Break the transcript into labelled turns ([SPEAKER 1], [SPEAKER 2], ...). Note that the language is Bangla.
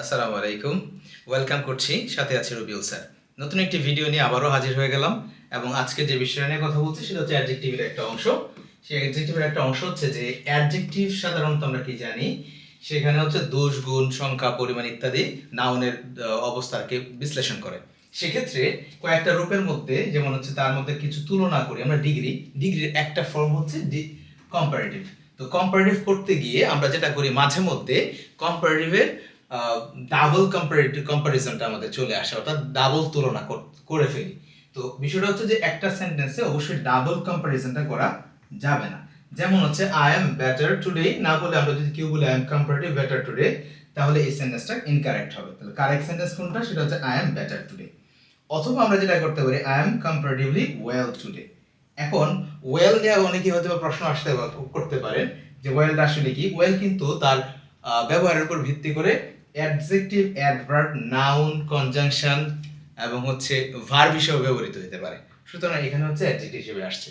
[SPEAKER 1] আসসালামু আলাইকুম। ওয়েলকাম করছি, সাথে আছে রবিউল স্যার। নতুন একটি ভিডিও নিয়ে আবারও হাজির হয়ে গেলাম এবং আজকে যে বিষয় নিয়ে কথা বলছি সেটা হচ্ছে অ্যাডজেক্টিভের একটা অংশ। সেই অ্যাডজেক্টিভের একটা অংশ হচ্ছে যে অ্যাডজেক্টিভ সাধারণত আমরা কি জানি, সেখানে হচ্ছে দোষ, গুণ, সংখ্যা, পরিমাণ ইত্যাদি নাউনের অবস্থাকে বিশ্লেষণ করে। সেক্ষেত্রে কয়েকটা রূপের মধ্যে, যেমন হচ্ছে তার মধ্যে কিছু তুলনা করি, আমরা ডিগ্রি ডিগ্রির একটা ফর্ম হচ্ছে ডি কম্পারেটিভ তো কম্পারেটিভ করতে গিয়ে আমরা যেটা করি মাঝে মধ্যে কম্পারেটিভের ডাবল কম্পারেটিভ কম্পারিজনটা আমাদের চলে আসে, অর্থাৎ ডাবল তুলনা কর- ফেলি। তো বিষয়টা হচ্ছে যে একটা সেন্টেন্সে অবশ্যই ডাবল কম্পারিজনটা করা যাবে না। যেমন হচ্ছে আই এম বেটার টুডে না বলে আমরা যদি কেউ বলি I am comparative better today তাহলে এই সেন্টেন্সটা ইনকারেক্ট হবে। তাহলে কারেক্ট সেন্টেন্স কোনটা? সেটা হচ্ছে আই এম বেটার টুডে অথবা আমরা যেটা করতে পারি I am comparatively well today এখন ওয়েল নিয়ে অনেকে হয়তো প্রশ্ন আসতে করতে পারেন, যে ওয়েলটা আসলে কি? ওয়েল কিন্তু তার ব্যবহারের উপর ভিত্তি করে অ্যাডজেক্টিভ অ্যাডভার্ব নাউন কনজাংশন এবং হচ্ছে ভার্ব হিসেবে ব্যবহৃত হতে পারে। সুতরাং এখানে হচ্ছে অ্যাডজেক্টিভ হিসেবে আসছে।